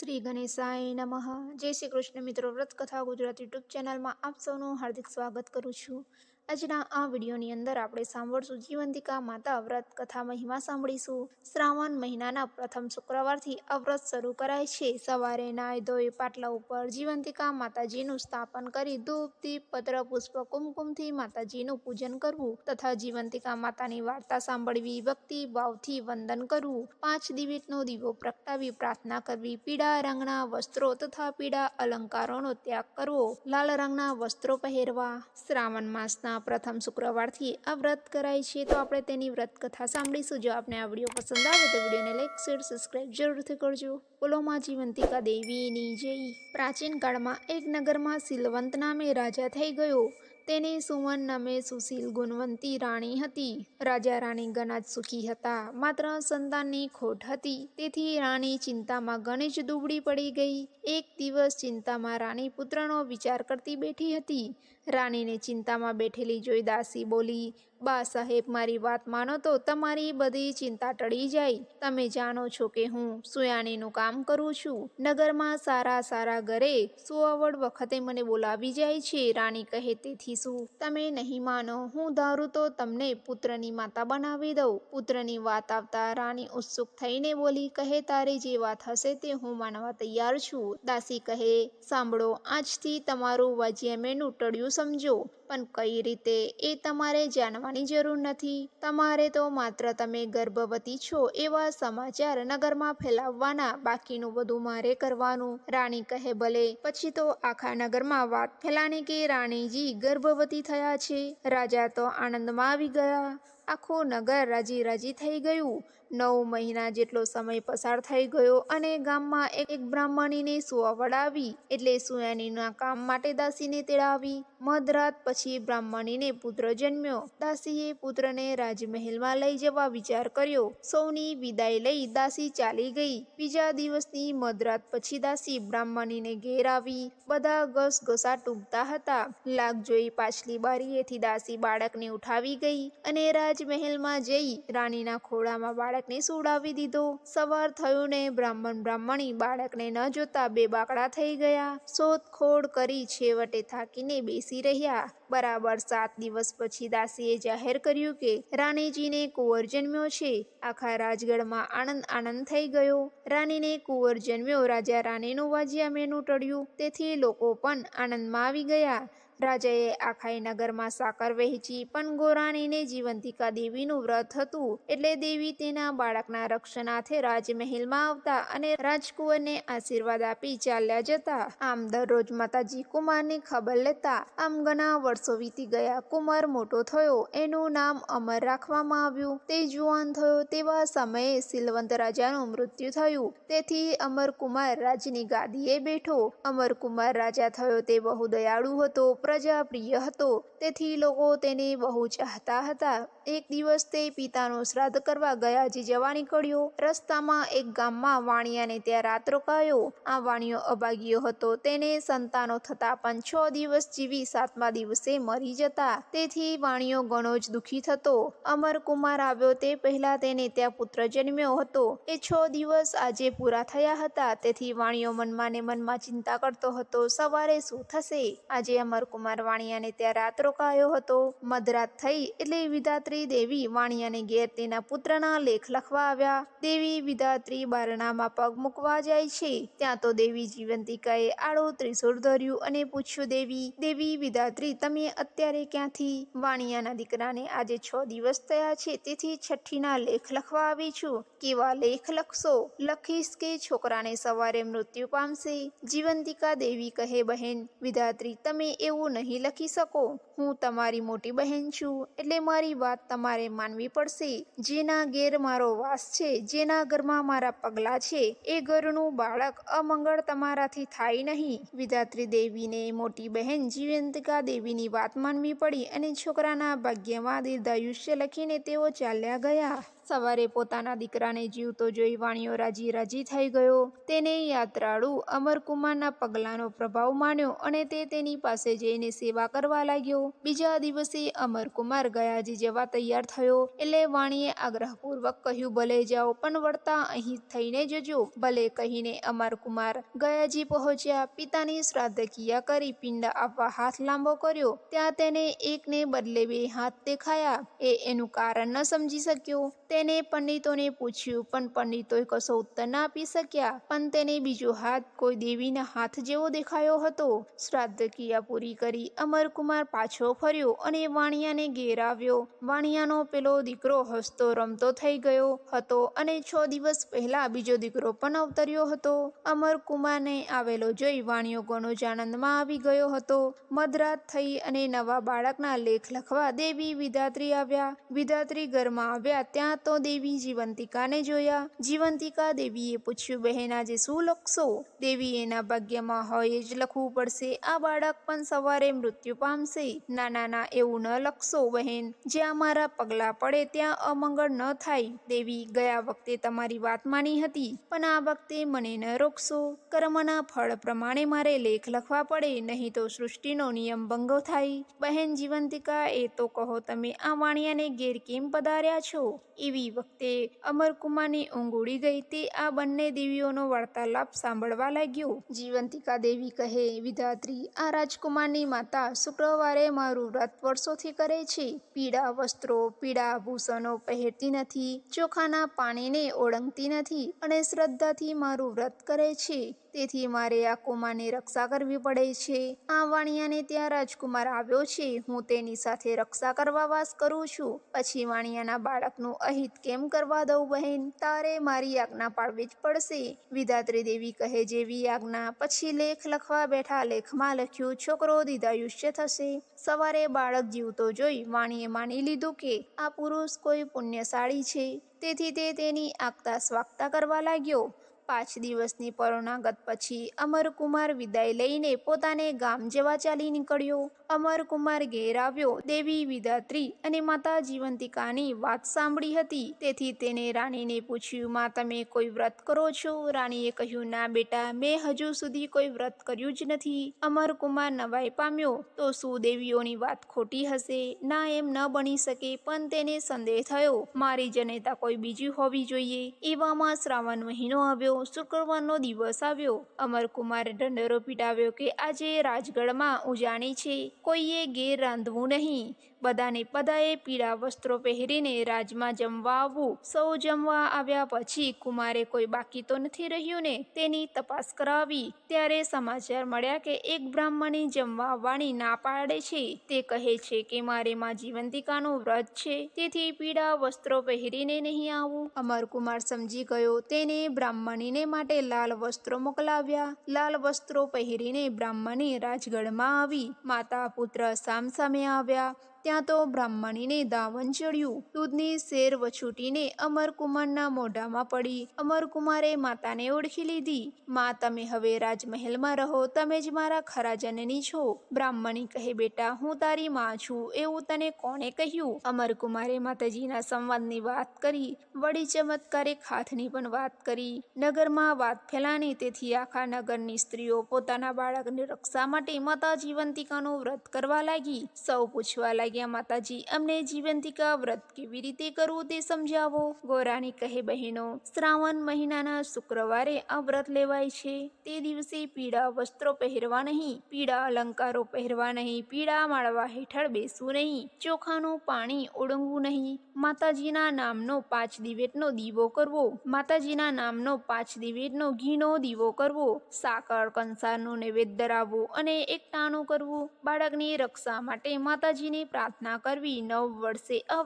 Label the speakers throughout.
Speaker 1: શ્રી ગણેશાય નમઃ. જય શ્રી કૃષ્ણ મિત્રો, વ્રત કથા ગુજરાત યુટ્યુબ ચેનલમાં આપ સૌનું હાર્દિક સ્વાગત કરું છું. આજના આ વિડીયોની અંદર આપણે સાંભળશું જીવંતિકા માતા વ્રત કથા મહિમા સાંભળીશું. શ્રાવણ મહિનાના પ્રથમ શુક્રવારથી આ વ્રત શરૂ કરાય છે. સવારે નાય ધોઈ પાટલા ઉપર જીવંતિકા માતાજીનું સ્થાપન કરી ધૂપ, દીપ, પત્ર, પુષ્પ, કુમકુમથી માતાજીનું પૂજન કરવું તથા જીવંતિકા માતાની વાર્તા સાંભળવી, ભક્તિ, ભાવથી વંદન કરવું. પાંચ દિવીટનો દીવો પ્રગટાવી પ્રાર્થના કરવી. પીળા રંગના વસ્ત્રો તથા પીળા અલંકારોનો ત્યાગ કરવો. લાલ રંગના વસ્ત્રો પહેરવા. શ્રાવણ માસના પ્રથમ શુક્રવારથી આ વ્રત કરાય છે, તો આપણે તેની વ્રત કથા સાંભળીશું. જો આપને આ વીડિયો પસંદ આવે તો વિડીયોને લાઈક, શેર સબસ્ક્રાઈબ જરૂરથી કરજો. બોલો માં જીવંતિકા દેવીની જય. પ્રાચીન કાળમાં એક નગરમાં સિલવંત નામે રાજા થઈ ગયો. તેને સુવન નામે સુશીલ ગુણવંતી રાણી હતી. રાજા રાણી ઘણા જ સુખી હતા, માત્ર સંતાનની ખોટ હતી. તેથી રાણી ચિંતામાં ઘણી જ દુબળી પડી ગઈ. એક દિવસ ચિંતામાં રાણી પુત્રનો વિચાર કરતી બેઠી હતી. રાણીને ચિંતામાં બેઠેલી જોઈ દાસી બોલી, બા સાહેબ, મારી વાત માનો તો તમારી બધી ચિંતા ટળી જાય. તમે જાણો છો કે હું સુયાણીનું કામ કરું છું. નગરમાં સારા સારા ઘરે સુઅવડ વખતે મને બોલાવી જાય છે. રાણી કહે, તેથી શું? તમે નહીં માનો. હું ધારું તો તમને પુત્રની માતા બનાવી દઉં. પુત્રની વાત આવતા રાણી ઉત્સુક થઈને બોલી, કહે, તારી જે વાત હશે તે હું માનવા તૈયાર છું. દાસી કહે, સાંભળો, આજથી તમારું વાજિયામેનું ટળ્યું સમજો પણ કઈ રીતે એ તમારે જાણવાની જરૂર નથી. તમારે તો માત્ર તમે ગર્ભવતી છો એવા સમાચાર નગરમાં ફેલાવવાના, બાકીનું બધું મારે કરવાનું. રાણી કહે ભલે, પછી તો આખા નગરમાં વાત ફેલાની કે રાણીજી ગર્ભવતી થયા છે. રાજા તો આનંદમાં આવી ગયા. આખું નગર રાજી રાજી થઈ ગયું. નવ મહિના જેટલો સમય પસાર થઈ ગયો અને ગામમાં એક એક બ્રાહ્મણીને સુવા વડાવી એટલે સુયાનીના કામ માટે દાસીને તેડાવી. મધરાત પછી બ્રાહ્મણીને પુત્ર જન્મ્યો. દાસીએ પુત્રને રાજમહેલમાં લઈ જવા વિચાર કર્યો. સૌની વિદાય લઈ દાસી ચાલી ગઈ. બીજા દિવસની મધરાત પછી દાસી બ્રાહ્મણીને ઘેર આવી. બધા ઘસઘસા ટૂંકતા હતા. લાગ જોઈ પાછલી બારીએથી દાસી બાળકને ઉઠાવી ગઈ અને રાજમહેલમાં જઈ રાણીના ખોળામાં બાળકને સુડાવી દીધો. સવાર થયું ને બ્રાહ્મણ બ્રાહ્મણી બાળકને ન જોતા બે બાકડા થઈ ગયા. શોધખોળ કરી છેવટે થાકીને બેસી રહ્યા. બરાબર સાત દિવસ પછી દાસીએ જાહેર કર્યું કે રાણીજીને કુંવર જન્મ્યો છે. આખા રાજગઢમાં આનંદ આનંદ થઈ ગયો. રાણીને કુંવર જન્મ્યો રાજા રાણીનું વાજિયામેનું ટળ્યું. તેથી લોકો પણ આનંદમાં આવી ગયા. રાજાએ આખાઈ નગરમાં સાકર વહેંચી, પણ ગોરાણીને જીવંતિકા દેવીનું વ્રત હતું. એટલે દેવી તેના બાળકના રક્ષણાર્થે રાજમહેલમાં આવતા અને રાજકુંવરને આશીર્વાદ આપી ચાલ્યા જતા. આમ દરરોજ માતાજી કુમારની ખબર લેતા આમ ઘણા વર્ષો વીતી ગયા. કુમાર મોટો થયો. એનું નામ અમર રાખવામાં આવ્યું. તે જુવાન થયો તેવા સમયે સિલવંત રાજાનું મૃત્યુ થયું. તેથી અમરકુમાર રાજની ગાદીએ બેઠો. અમરકુમાર રાજા થયો તે બહુ દયાળુ હતો. પ્રજા પ્રિય હતો. તેથી લોકો તેને બહુ ચાહતા હતા. એક દિવસ તે પિતાનો શ્રાદ્ધ કરવા ગયાજી જવા નીકળ્યો. રસ્તામાં એક ગામમાં વાણિયાને ત્યાં રાત રોકાયો. આ વાણિયો અભાગ્યો હતો. તેને સંતાનો થતા પણ છ દિવસ જીવી સાતમા દિવસે મરી જતા. તેથી વાણિયો ઘણો જ દુઃખી થતો. અમરકુમાર આવ્યો તે પહેલા તેને ત્યાં પુત્ર જન્મ્યો હતો. એ છ દિવસ આજે પૂરા થયા હતા. તેથી વાણિયો મનમાં ને મનમાં ચિંતા કરતો હતો. સવારે શું થશે? આજે અમરકુમાર વાણિયાને ત્યાં રાત રોકાયો હતો, મધરાત થઈ એટલે વિધાત્રી દેવી વાણિયાને ઘેર તેના પુત્રના લેખ લખવા આવ્યા. દેવી વિધાત્રી બારણામાં પગ મૂકવા જાય છે. ત્યાં તો દેવી જીવંતિકાએ આડો ત્રિશુર ધર્યું અને પૂછ્યું, દેવી દેવી વિધાત્રી તમે અત્યારે ક્યાંથી? વાણિયાના દીકરાને આજે છ દિવસ થયા છે, તેથી છઠ્ઠીના લેખ લખવા આવી છું. કેવા લેખ લખશો? લખીશ કે છોકરાને સવારે મૃત્યુ પામશે? જીવંતિકા દેવી કહે, બહેન વિધાત્રી તમે એવું નહીં લખી શકો. હું તમારી મોટી બહેન છું, એટલે મારી વાત તમારે માનવી પડશે. જેના ઘેર મારો વાસ છે, જેના ઘરમાં મારા પગલાં છે, એ ઘરનું બાળક અમંગળ તમારાથી થાય નહીં. વિધાત્રી દેવીને મોટી બહેન જીવંતિકા દેવીની વાત માનવી પડી અને છોકરાના ભાગ્યમાં દીર્ઘાયુષ્ય લખીને તેઓ ચાલ્યા ગયા. સવારે પોતાના દીકરાને જીવતો જોઈ વાણિયો રાજી રાજી થઈ ગયો. તેને યાત્રાળુ અમરકુમારના પગલાંનો પ્રભાવ માન્યો અને તે તેની પાસે જઈને સેવા કરવા લાગ્યો. બીજા દિવસે અમરકુમાર ગયાજી જવા તૈયાર થયો. એટલે વાણીએ આગ્રહપૂર્વક કહ્યું, ભલે જાઓ, પણ વળતા અહીં થઈને જજો. ભલે કહીને અમરકુમાર ગયાજી પહોંચ્યા. પિતાની શ્રાદ્ધ ક્રિયા કરી પિંડ આપવા હાથ લાંબો કર્યો. ત્યાં તેને એકને બદલે બે હાથ દેખાયા. એ એનું કારણ ન સમજી શક્યો. તેને પંડિતોને પૂછ્યું, પણ પંડિતોએ કશો ઉત્તર ના આપી શક્યા. પણ તેને બીજો હાથ કોઈ દેવીના હાથ જેવો દેખાયો હતો. શ્રાદ્ધ ક્રિયા પૂરી કરી અમરકુમાર પાછો ફર્યો અને વાણિયાને ઘેર આવ્યો વાણિયાનો પેલો દીકરો હસતો રમતો થઈ ગયો હતો અને છ દિવસ પહેલા બીજો દીકરો પણ અવતર્યો હતો. અમરકુમારને આવેલો જોઈ વાણિયો ઘણો જ આનંદમાં આવી ગયો હતો. મધરાત થઈ અને નવા બાળકના લેખ લખવા દેવી વિધાત્રી આવ્યા. વિધાત્રી ઘરમાં આવ્યા ત્યાં તો દેવી જીવંતિકાને જોયા. જીવંતિકા દેવીએ પૂછ્યું, બહેન, આજે શું લખશો? દેવી એના ભાગ્યમાં હોય જ લખવું પડશે. આ બાળક પણ સવારે મૃત્યુ પામશે. ના ના એવું ન લખશો, બહેન. જ્યાં મારા પગલાં પડે ત્યાં અમંગળ ન થાય. દેવી ગયા વખતે તમારી વાત માની હતી, પણ આ વખતે મને ન રોકશો. કર્મના ફળ પ્રમાણે મારે લેખ લખવા પડે, નહીં તો સૃષ્ટિનો નિયમ ભંગો થાય. બહેન, જીવંતિકા, એ તો કહો, તમે આ વાણિયાને ઘેર કેમ પધાર્યા છો. એવી વખતે અમરકુમારની ઊંઘ ઉડી ગઈ તે આ બંને દેવીઓનો વાર્તાલાપ સાંભળવા લાગ્યો. જીવંતિકા દેવી કહે, વિધાત્રી, આ રાજકુમારની માતા શુક્રવારે મારું વ્રત વર્ષોથી કરે છે. પીળા વસ્ત્રો, પીળા આભૂષણો પહેરતી નથી, ચોખાના પાણીને ઓળંગતી નથી અને શ્રદ્ધાથી મારું વ્રત કરે છે. તેથી મારે આ કુમારની રક્ષા કરવી પડે છે. આ વાણિયાને ત્યાં રાજકુમાર આવ્યો છે. હું તેની સાથે રક્ષા કરવા વાસ કરું છું. પછી વાણિયાના બાળકનું અહિત કેમ કરવા દઉં બહેન? તારે મારી આજ્ઞા પાડવી જ પડશે. વિધાત્રી દેવી કહે જેવી આજ્ઞા. પછી લેખ લખવા બેઠા લેખમાં લખ્યું, છોકરો, દીધાયુષ્ય થશે. સવારે બાળક જીવતો જોઈ વાણીએ માની લીધું કે આ પુરુષ કોઈ પુણ્યશાળી છે. તેથી તે તેની આગતા સ્વાગતા કરવા લાગ્યો. પાંચ દિવસની પરોણાગત પછી અમરકુમાર વિદાય લઈને પોતાને ગામ જવા ચાલી નીકળ્યો. અમરકુમાર ઘેર આવ્યો દેવી વિધાત્રી અને માતા જીવંતિકાની વાત સાંભળી હતી. તેથી તેને રાણીને પૂછ્યું, માં, તમે કોઈ વ્રત કરો છો? રાણીએ કહ્યું, ના, બેટા, મેં હજુ સુધી કોઈ વ્રત કર્યું જ નથી. અમરકુમાર નવાઈ પામ્યો. તો શું દેવીઓની વાત ખોટી હશે? ના, એમ ન બની શકે, પણ તેને સંદેહ થયો, મારી જનેતા કોઈ બીજી હોવી જોઈએ. એવામાં શ્રાવણ મહિનો આવ્યો. શુક્રવારનો દિવસ આવ્યો. અમરકુમારે ઢંઢેરો પીટાવ્યો કે, આજે રાજગઢમાં ઉજાણી છે. કોઈએ ઘેર રાંધવું નહીં. બધાને બધાએ પીળા વસ્ત્રો પહેરીને રાજમાં જમવા આવવું. સૌ જમવા આવ્યા પછી કુમારે કોઈ બાકી તો નથી રહ્યું ને તેની તપાસ કરાવી. ત્યારે સમાચાર મળ્યા કે એક બ્રાહ્મણી જમવા વાણી ના પાડે છે. તે કહે છે કે મારે માં જીવંતિકાનું વ્રત છે. તેથી પીળા વસ્ત્રો પહેરીને નહીં આવું. અમરકુમાર સમજી ગયો. તેને બ્રાહ્મણીને માટે લાલ વસ્ત્રો મોકલાવ્યા. લાલ વસ્ત્રો પહેરીને બ્રાહ્મણી રાજગઢમાં આવી. માતા પુત્ર સામ સામે આવ્યા. ત્યાં તો બ્રાહ્મણીને દાવન ચડ્યું. દૂધની શેર વછૂટીને અમરકુમારના મોઢામાં પડી. અમરકુમારે માતાને ઓળખી લીધી. માં, તમે હવે રાજમહેલમાં રહો. તમે જ મારા ખરા જનની છો. બ્રાહ્મણી કહે, બેટા, હું તારી માં છું. એવું તને કોણે કહ્યું? અમરકુમારે માતાજીના સંવાદની વાત કરી. વળી ચમત્કારિક હાથની પણ વાત કરી. નગરમાં વાત ફેલાની તેથી આખા નગરની સ્ત્રીઓ પોતાના બાળકની રક્ષા માટે માતા જીવંતિકાનું વ્રત કરવા લાગી. સૌ પૂછવા લાગી લાગ્યા માતાજી, અમને જીવંતિકા વ્રત કેવી રીતે કરવું તે સમજાવો. ગોરાણી કહે, બહેનો, શ્રાવણ મહિનાના શુક્રવારે આ વ્રત લેવાય છે. તે દિવસે પીળા વસ્ત્રો પહેરવા નહીં, પીળા અલંકારો પહેરવા નહીં, પીળા માળવા હેઠળ બેસવું નહીં, ચોખાનું પાણી ઓળંગવું નહીં. માતાજીના નામનો પાંચ દિવેટનો દીવો કરવો. માતાજીના નામનો પાંચ દિવેટનો ઘીનો દીવો કરવો. સાકર, કંસારનું નૈવેદ્ય ધરાવવું અને એકટાણું કરવું. બાળકની રક્ષા માટે માતાજીની પ્રાર્થના કરવી, નવ વર્ષે આ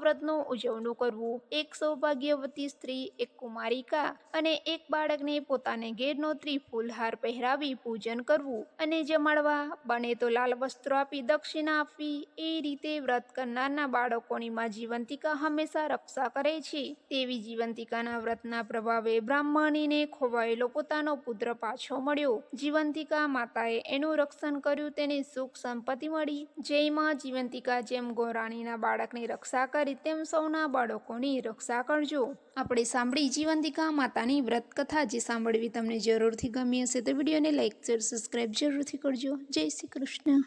Speaker 1: ઉજવણું કરવું. એક સૌભાગ્યવતી સ્ત્રી, એક કુમારિકા અને એક બાળકને પોતાને ઘેરનો ત્રિફૂલહાર પહેરાવી પૂજન કરવું અને જમાડવા. બને તો લાલ વસ્ત્રો આપી દક્ષિણા આપવી. એ રીતે વ્રત કરનારના બાળકોની માં જીવંતિકા હંમેશા રક્ષા કરે છે. તેવી જીવંતિકાના વ્રતના પ્રભાવે બ્રાહ્મણીને ખોવાયેલો પોતાનો પુત્ર પાછો મળ્યો. જીવંતિકા માતાએ એનું રક્ષણ કર્યું, તેને સુખ સંપત્તિ મળી. જયમાં જીવંતિકા જેમ જેમ ગોરાણીના બાળકની રક્ષા કરી, તેમ સૌના બાળકોની રક્ષા કરજો. આપણે સાંભળી જીવંતિકા માતાની વ્રત કથા જે સાંભળવી તમને જરૂરથી ગમી હશે તો વિડીયોને લાઈક, શેર સબસ્ક્રાઈબ જરૂરથી કરજો. જય શ્રી કૃષ્ણ.